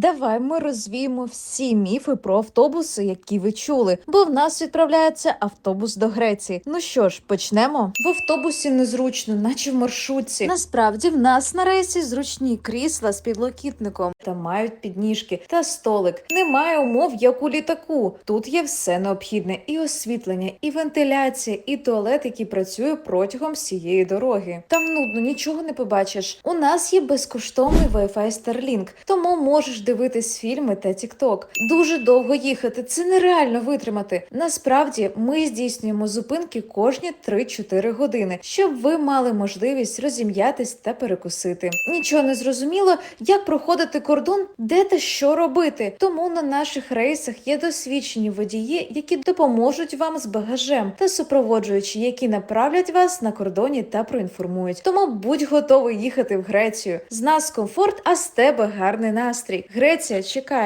Давай ми розвіємо всі міфи про автобуси, які ви чули, бо в нас відправляється автобус до Греції. Ну що ж, почнемо. В автобусі незручно, наче в маршрутці. Насправді в нас на рейсі зручні крісла з підлокітником та мають підніжки та столик. Немає умов, як у літаку. Тут є все необхідне: і освітлення, і вентиляція, і туалет, який працює протягом всієї дороги. Там нудно, нічого не побачиш. У нас є безкоштовний Wi-Fi Starlink, тому можеш дивитись фільми та TikTok. Дуже довго їхати, це нереально витримати. Насправді ми здійснюємо зупинки кожні 3-4 години, щоб ви мали можливість розім'ятись та перекусити. Нічого не зрозуміло, як проходити кордон, де та що робити. Тому на наших рейсах є досвідчені водії, які допоможуть вам з багажем та супроводжуючі, які направлять вас на кордоні та проінформують. Тому будь готовий їхати в Грецію. З нас комфорт, а з тебе гарний настрій. Греція чекає.